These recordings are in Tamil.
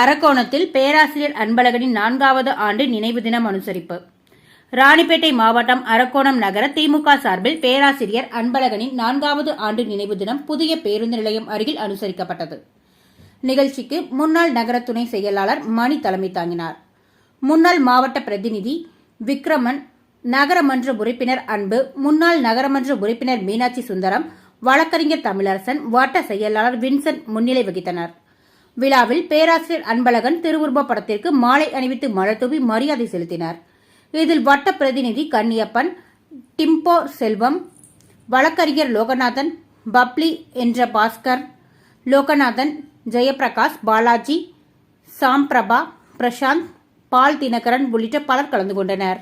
அரக்கோணத்தில் பேராசிரியர் அன்பழகனின் நான்காவது ஆண்டு நினைவு தினம் அனுசரிப்பு. ராணிப்பேட்டை மாவட்டம் அரக்கோணம் நகர திமுக சார்பில் பேராசிரியர் அன்பழகனின் நான்காவது ஆண்டு நினைவு தினம் புதிய பேருந்து நிலையம் அருகில் அனுசரிக்கப்பட்டது. நிகழ்ச்சிக்கு முன்னாள் நகர துணை செயலாளர் மணி தலைமை தாங்கினார். முன்னாள் மாவட்ட பிரதிநிதி விக்ரமன் நகரமன்ற உறுப்பினர் அன்பு முன்னாள் நகரமன்ற உறுப்பினர் மீனாட்சி சுந்தரம் வழக்கறிஞர் தமிழரசன் வட்ட செயலாளர் வின்சென்ட் முன்னிலை வகித்தனர். விழாவில் பேராசிரியர் அன்பழகன் திருவுருவப் படத்திற்கு மாலை அணிவித்து மலர்தூவி மரியாதை செலுத்தினார். இதில் வட்ட பிரதிநிதி கன்னியப்பன் டிம்போ செல்வம் வழக்கறிஞர் லோகநாதன் பப்ளி என்ற பாஸ்கர் லோகநாதன் ஜெயபிரகாஷ் பாலாஜி சாம்பிரபா பிரசாந்த் பால் தினகரன் உள்ளிட்ட பலர் கலந்து கொண்டனர்.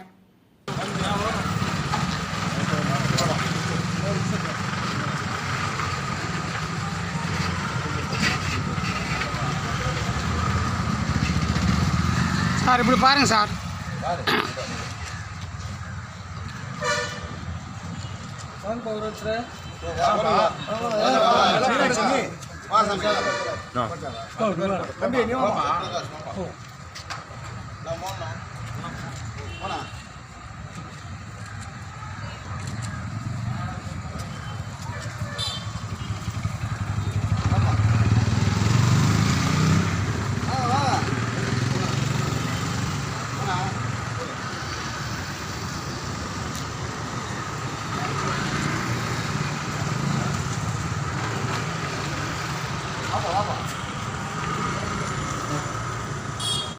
சார் இப்படி பாருங்க சார். தம்பி